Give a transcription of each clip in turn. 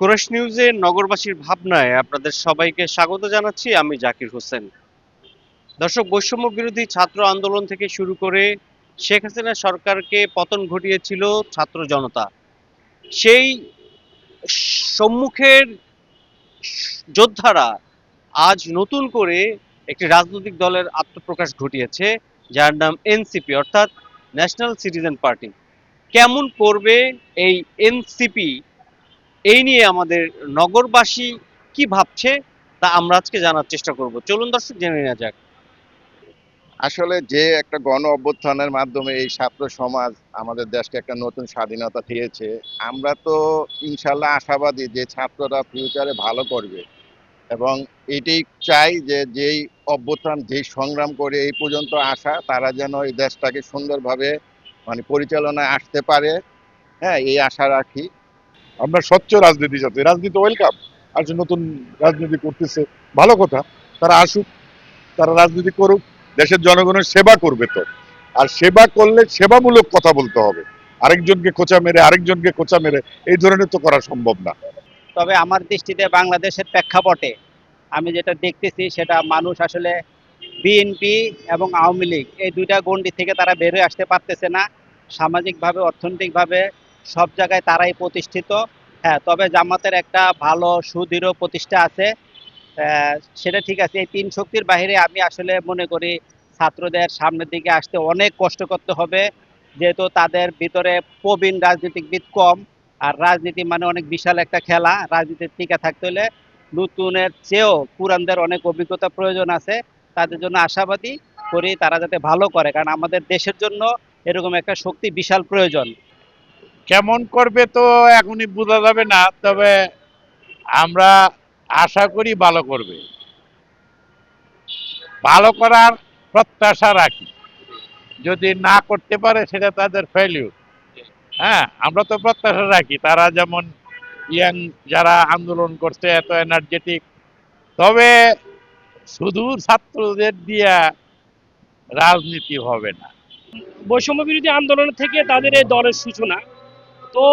Kurash নিউজে নগরবাসীর ভাবনায় আপনাদের সবাইকে স্বাগত জানাচ্ছি, আমি জাকির হোসেন। দর্শক, বৈষম্য বিরোধী ছাত্র আন্দোলন থেকে শুরু করে শেখ হাসিনা সরকারকে পতন ঘটিয়েছিল ছাত্র জনতা। সেই সম্মুখের যোদ্ধারা আজ নতুন করে একটি রাজনৈতিক দলের আত্মপ্রকাশ ঘটিয়েছে, যার নাম এনসিপি, অর্থাৎ ন্যাশনাল সিটিজেন পার্টি। কেমন করবে এই এনসিপি এই নিয়ে আমাদের নগরবাসী কি ভাবছে তা আমরা আজকে জানার চেষ্টা করব। চলুন দর্শক, জেনে নেওয়া যাক। আসলে যে একটা গণ অভ্যুত্থানের মাধ্যমে এই ছাত্র সমাজ আমাদের দেশকে একটা নতুন স্বাধীনতা দিয়েছে, আমরা তো ইনশাল্লাহ আশাবাদী যে ছাত্ররা ফিউচারে ভালো করবে। এবং এটাই চাই যে যেই অভ্যুত্থান, যেই সংগ্রাম করে এই পর্যন্ত আসা, তারা যেন এই দেশটাকে সুন্দরভাবে মানে পরিচালনায় আসতে পারে। হ্যাঁ এই আশা রাখি। আমরা স্বচ্ছ রাজনীতি চাচ্ছি রাজনীতি ওয়েলকাম আর নতুন রাজনীতি করতেছে, ভালো কথা। তারা আসুক, তারা রাজনীতি করুক, দেশের জনগণের সেবা করবে তো। আর সেবা করলে সেবামূলক কথা বলতে হবে। আরেকজনকে খোঁচা মেরে, আরেকজনকে খোঁচা মেরে, এই ধরনের তো করা সম্ভব না। তবে আমার দৃষ্টিতে বাংলাদেশের প্রেক্ষাপটে আমি যেটা দেখতেছি, সেটা মানুষ আসলে বিএনপি এবং আওয়ামী লীগ, এই দুইটা গণ্ডি থেকে তারা বের হয়ে আসতে পারতেছে না। সামাজিকভাবে, অর্থনৈতিকভাবে সব জায়গায় তারাই প্রতিষ্ঠিত। হ্যাঁ তবে জামাতের একটা ভালো, সুদৃঢ় প্রতিষ্ঠা আছে। সেটা ঠিক আছে। এই তিন শক্তির বাইরে আমি আসলে মনে করি ছাত্রদের সামনের দিকে আসতে অনেক কষ্ট করতে হবে। যেহেতু তাদের ভিতরে প্রবীণ রাজনীতিবিদ কম, আর রাজনীতি মানে অনেক বিশাল একটা খেলা। রাজনীতির টিকে থাকতে হলে নতুনের চেয়েও পুরানদের অনেক অভিজ্ঞতা প্রয়োজন আছে। তাদের জন্য আশাবাদী করি তারা যাতে ভালো করে, কারণ আমাদের দেশের জন্য এরকম একটা শক্তি বিশাল প্রয়োজন। কেমন করবে তো এখনই বোঝা যাবে না, তবে আমরা আশা করি ভালো করবে। ভালো করার প্রত্যাশা রাখি। যদি না করতে পারে, সেটা তাদের ফেলিউর হ্যাঁ আমরা তো প্রত্যাশা রাখি। তারা যেমন ইয়াং যারা আন্দোলন করছে, এত এনার্জেটিক তবে শুধু ছাত্রদের দিয়া রাজনীতি হবে না। বৈষম্য বিরোধী আন্দোলন থেকে তাদের এই দলের সূচনা। তো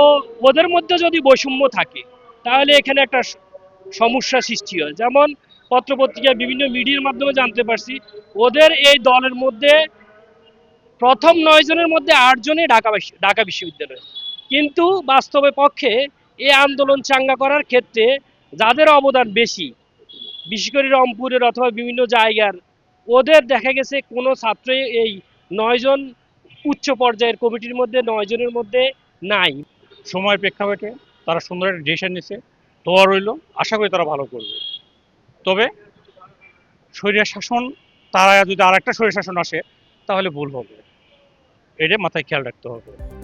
ওদের মধ্যে যদি বৈষম্য থাকে, তাহলে এখানে একটা সমস্যা সৃষ্টি হয়। যেমন পত্রপত্রিকা বিভিন্ন মিডিয়ার মাধ্যমে জানতে পারছি, ওদের এই দলের মধ্যে প্রথম নয় জনের মধ্যে আটজনই ঢাকা ঢাকা বিশ্ববিদ্যালয় কিন্তু বাস্তবে পক্ষে এই আন্দোলন চাঙ্গা করার ক্ষেত্রে যাদের অবদান বেশি, বিশেষ করে রংপুরের অথবা বিভিন্ন জায়গার, ওদের দেখা গেছে কোনো ছাত্রই এই নয়জন উচ্চ পর্যায়ের কমিটির মধ্যে, নয় জনের মধ্যে নাই। সময় প্রেক্ষাপটে তারা সুন্দর একটা ডিসিশন নিছে। দোয়া রইল। আশা করি তারা ভালো করবে। তবে শরীরের শাসন, তারা যদি আর একটা শরীর শাসন আসে, তাহলে ভুল হবে। এটা মাথায় খেয়াল রাখতে হবে।